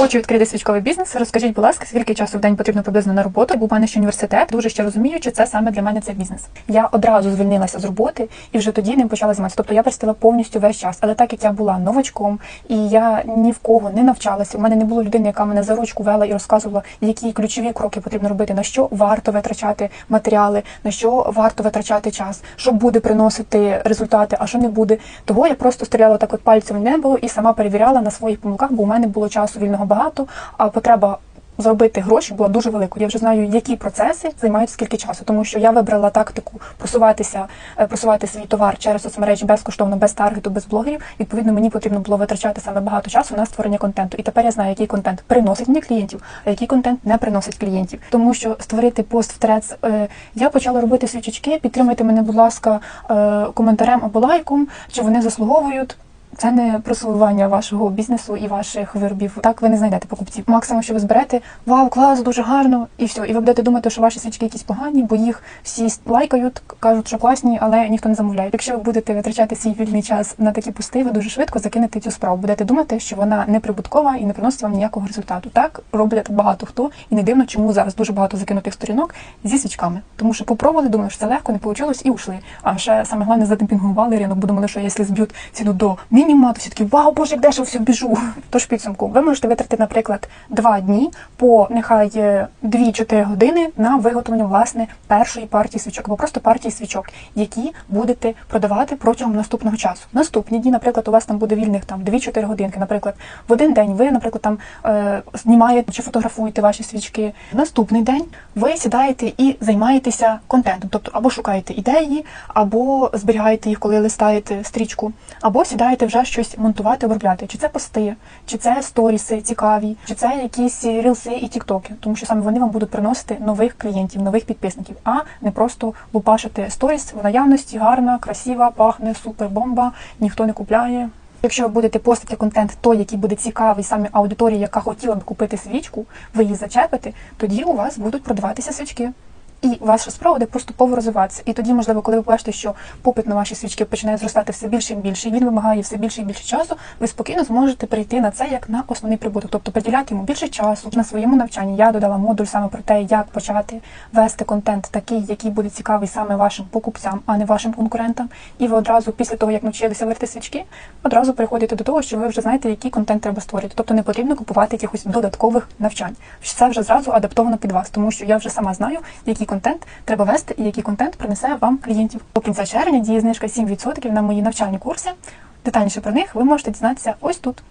Хочу відкрити свічковий бізнес. Розкажіть, будь ласка, скільки часу в день потрібно приблизно на роботу? Бо в мене ще університет, дуже ще розумію, чи це саме для мене цей бізнес. Я одразу звільнилася з роботи і вже тоді ним почала займатися. Тобто я присвятила повністю весь час. Але так як я була новачком і я ні в кого не навчалася, у мене не було людини, яка мене за ручку вела і розказувала, які ключові кроки потрібно робити, на що варто витрачати матеріали, на що варто витрачати час, що буде приносити результати, а що не буде. Того я просто стріляла так от пальцем в небо і сама перевіряла на своїх помилках, бо у мене було часу вільного багато, а потреба. Заробити гроші була дуже великою. Я вже знаю, які процеси займають скільки часу, тому що я вибрала тактику просуватися, е, просувати свій товар через соцмережі безкоштовно, без таргету, без блогерів. Відповідно, мені потрібно було витрачати саме багато часу на створення контенту. І тепер я знаю, який контент приносить мені клієнтів, а який контент не приносить клієнтів. Тому що створити пост в трец я почала робити свічечки. Підтримайте мене, будь ласка, е, коментарем або лайком, чи вони заслуговують. Це не просування вашого бізнесу і ваших виробів. Так ви не знайдете покупців. Максимум, що ви зберете, вау, клас, дуже гарно, і все. І ви будете думати, що ваші свічки якісь погані, бо їх всі лайкають, кажуть, що класні, але ніхто не замовляє. Якщо ви будете витрачати свій вільний час на такі пости, ви дуже швидко закинете цю справу. Будете думати, що вона не прибуткова і не приносить вам ніякого результату. Так роблять багато хто, і не дивно, чому зараз дуже багато закинутих сторінок зі свічками. Тому що попробували, думали, що це легко, не вийшло і ушли. А ще саме головне задемпінгували ринок, бо думали, що якщо зб'ють ціну до мінімуму, то всі такі вау, боже, як дешево все біжу. Тож підсумку, ви можете витратити, наприклад, два дні по нехай е, 2-4 години на виготовлення власне першої партії свічок або просто партії свічок, які будете продавати протягом наступного часу. Наступні дні, наприклад, у вас там буде вільних там 2-4 годинки. Наприклад, в один день ви, наприклад, там е, знімаєте чи фотографуєте ваші свічки. Наступний день ви сідаєте і займаєтеся контентом, тобто або шукаєте ідеї, або зберігаєте їх, коли листаєте стрічку, або сідаєте вже щось монтувати, обробляти. Чи це пости, чи це сторіси цікаві, чи це якісь рілси і тіктоки, тому що саме вони вам будуть приносити нових клієнтів, нових підписників, а не просто лупашити сторіс в наявності, гарна, красива, пахне, супер бомба, ніхто не купляє. Якщо ви будете постити контент той, який буде цікавий саме аудиторії, яка хотіла б купити свічку, ви її зачепите, тоді у вас будуть продаватися свічки. І ваша справа буде поступово розвиватися. І тоді, можливо, коли ви бачите, що попит на ваші свічки починає зростати все більше і більше, і він вимагає все більше і більше часу, ви спокійно зможете прийти на це як на основний прибуток, тобто приділяти йому більше часу на своєму навчанні. Я додала модуль саме про те, як почати вести контент такий, який буде цікавий саме вашим покупцям, а не вашим конкурентам. І ви одразу, після того як навчилися варити свічки, одразу переходите до того, що ви вже знаєте, який контент треба створити. Тобто не потрібно купувати якихось додаткових навчань. Це вже зразу адаптовано під вас, тому що я вже сама знаю, який контент треба вести і який контент принесе вам клієнтів. До кінця червня діє знижка 7% на мої навчальні курси. Детальніше про них ви можете дізнатися ось тут.